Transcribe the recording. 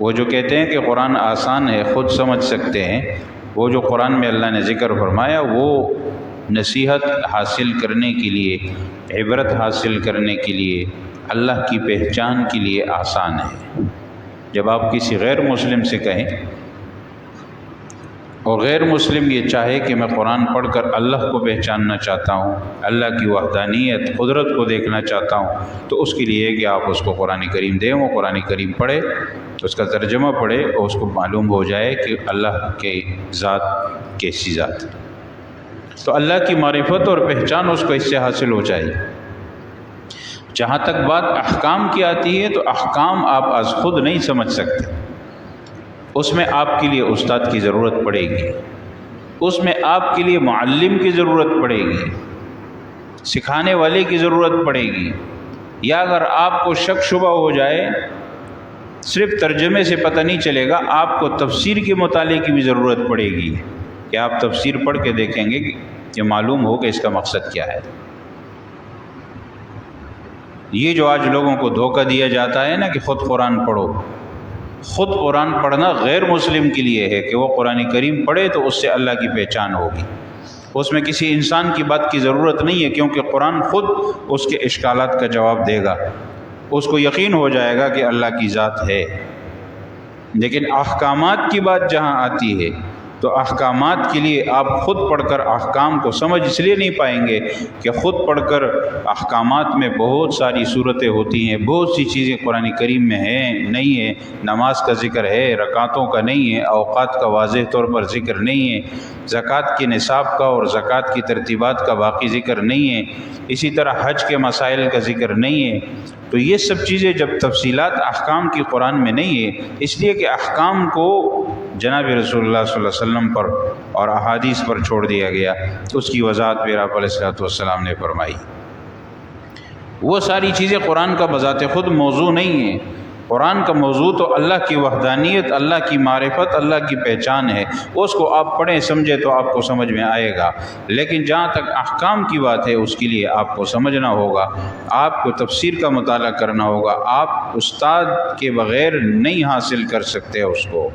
وہ جو کہتے ہیں کہ قرآن آسان ہے، خود سمجھ سکتے ہیں، وہ جو قرآن میں اللہ نے ذکر فرمایا، وہ نصیحت حاصل کرنے کے لیے، عبرت حاصل کرنے کے لیے، اللہ کی پہچان کے لیے آسان ہے۔ جب آپ کسی غیر مسلم سے کہیں اور غیر مسلم یہ چاہے کہ میں قرآن پڑھ کر اللہ کو پہچاننا چاہتا ہوں، اللہ کی وحدانیت، قدرت کو دیکھنا چاہتا ہوں، تو اس کے لیے کہ آپ اس کو قرآن کریم دیں، وہ قرآن کریم پڑھے اس کا ترجمہ پڑھے اور اس کو معلوم ہو جائے کہ اللہ کے ذات کیسی ذات تو اللہ کی معرفت اور پہچان اس کو اس سے حاصل ہو جائے۔ جہاں تک بات احکام کی آتی ہے، تو احکام آپ از خود نہیں سمجھ سکتے۔ اس میں آپ کے لیے استاد کی ضرورت پڑے گی۔ اس میں آپ کے لیے معلم کی ضرورت پڑے گی۔ سکھانے والے کی ضرورت پڑے گی۔ یا اگر آپ کو شک شبہ ہو جائے، صرف ترجمے سے پتہ نہیں چلے گا، آپ کو تفسیر کے مطالعے کی بھی ضرورت پڑے گی۔ کہ آپ تفسیر پڑھ کے دیکھیں گے کہ معلوم ہو کہ اس کا مقصد کیا ہے؟ یہ جو آج لوگوں کو دھوکہ دیا جاتا ہے نا کہ خود قرآن پڑھو۔ خود قرآن پڑھنا غیر مسلم کے لیے ہے کہ وہ قرآن کریم پڑھے تو اس سے اللہ کی پہچان ہوگی۔ اس میں کسی انسان کی بات کی ضرورت نہیں ہے کیونکہ قرآن خود اس کے اشکالات کا جواب دے گا۔ اس کو یقین ہو جائے گا کہ اللہ کی ذات ہے۔ لیکن احکامات کی بات جہاں آتی ہے تو احکامات کے لیے آپ خود پڑھ کر احکام کو سمجھ اس لیے نہیں پائیں گے کہ خود پڑھ کر احکامات میں بہت ساری صورتیں ہوتی ہیں، بہت سی چیزیں قرآن کریم میں ہیں، نہیں ہیں، نماز کا ذکر ہے، رکعتوں کا نہیں ہے، اوقات کا واضح طور پر ذکر نہیں ہے، زکوٰۃ کے نصاب کا اور زکوٰۃ کی ترتیبات کا باقی ذکر نہیں ہے، اسی طرح حج کے مسائل کا ذکر نہیں ہے۔ تو یہ سب چیزیں جب تفصیلات احکام کی قرآن میں نہیں ہے اس لیے کہ احکام کو جناب رسول اللہ صلی اللہ علیہ وسلم پر اور احادیث پر چھوڑ دیا گیا، اس کی وضاحت پھر آپ علیہ السلاۃ والسلام نے فرمائی۔ وہ ساری چیزیں قرآن کا بذات خود موضوع نہیں ہیں۔ قرآن کا موضوع تو اللہ کی وحدانیت، اللہ کی معرفت، اللہ کی پہچان ہے۔ اس کو آپ پڑھیں سمجھے تو آپ کو سمجھ میں آئے گا۔ لیکن جہاں تک احکام کی بات ہے، اس کے لیے آپ کو سمجھنا ہوگا، آپ کو تفسیر کا مطالعہ کرنا ہوگا۔ آپ استاد کے بغیر نہیں حاصل کر سکتے اس کو۔